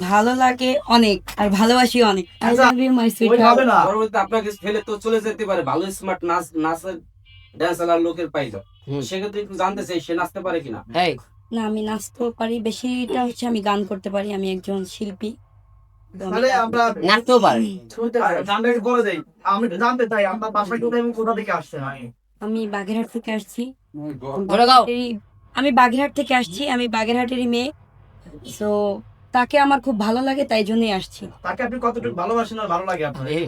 ভালো লাগে অনেক আর ভালোবাসি অনেক। আই আচ্ছা, লাভ ইউ মাই সুইট হবে না। পরবর্তীতে আপনাকে ফেলে তো চলে যেতে পারে ভালো স্মার্ট নাচ নাচের ড্যান্সার লোকের পাইলো হুম। সেক্ষেত্রে একটু জানতে চাই সে নাচতে পারে কিনা? না আমি নাচতেও পারি বেশিটা হচ্ছে আমি গান করতে পারি আমি একজন শিল্পী। আমি তাহলে আমরা নাচতেও পারে। জানতে দেই। আমি জানতে চাই আপনার বাসায় কোথায় এবং কোথা থেকে আসছেন আমি বাগেরহাট থেকে আসছি। আমি বাগেরহাট থেকে আসছি আমি বাগেরহাটেরই মেয়ে। তো তাকে আমার খুব ভালো লাগে তাই জন্যই আসছি তাকে আপনি কতটুকু ভালোবাসেন আর ভালো লাগে আপনার এই।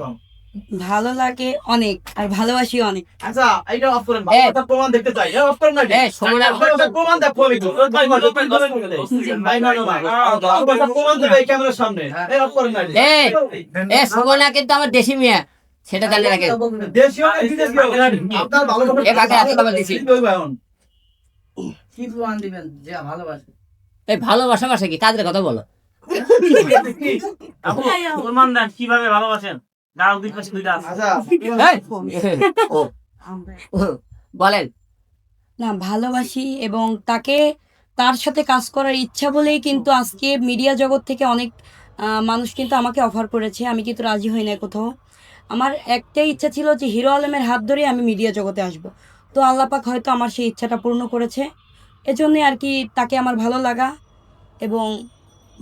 ভালো লাগে অনেক আর ভালোবাসি অনেক আচ্ছা এইটা অফ করেন এই। ভালোবাসার প্রমাণ দেখতে চাই অফ করেন না এই প্রমাণ দেখো আমি তো ভাই ভাই ভাই ভালোবাসার প্রমাণ দেবে এই ক্যামেরার সামনে এই অফ করেন না এই এ সুমনা কিন্তু আমার দেশি মেয়ে সেটা জানে রাখে বিদেশীয় আপনার ভালোবাসা এ বাগে হাতে বাবা দিছি। ওই ভাই হন। কি প্রমাণ দিবেন যে ভালোবাসে এই ভালোবাসা বাসা কি? কাজের কথা বলো। প্রমাণ কীভাবে ভালোবাসেন? গাও দুই পাশে দুইটা আছে। আচ্ছা বলেন। না ভালোবাসি এবং তাকে তার সাথে কাজ করার ইচ্ছা বলেই কিন্তু আজকে মিডিয়া জগৎ থেকে অনেক মানুষ কিন্তু আমাকে অফার করেছে। আমি কিন্তু রাজি হই না কোথাও। আমার একটাই ইচ্ছা ছিল যে হিরো আলমের হাত ধরে আমি মিডিয়া জগতে আসব। তো আল্লাপাক হয়তো আমার সেই ইচ্ছাটা পূর্ণ করেছে। এজন্যই আর কি তাকে আমার ভালো লাগা এবং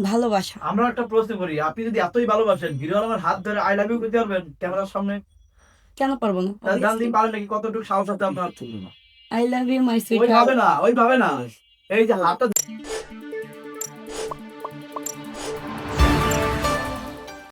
ভালোবাসা। আমরা একটা প্রশ্ন করি আপনি যদি এতই ভালোবাসেন হিরো আমার হাত ধরে আই লাভ ইউ করতে পারবেন ক্যামেরার সামনে? কেন পারব না? জানতে পারেন নাকি কতটুকু সাহস আছে আপনার? আই লাভ ইউ মাই ওই সুইট ভাবে না ওই ভাবে না। এই যে হাতটা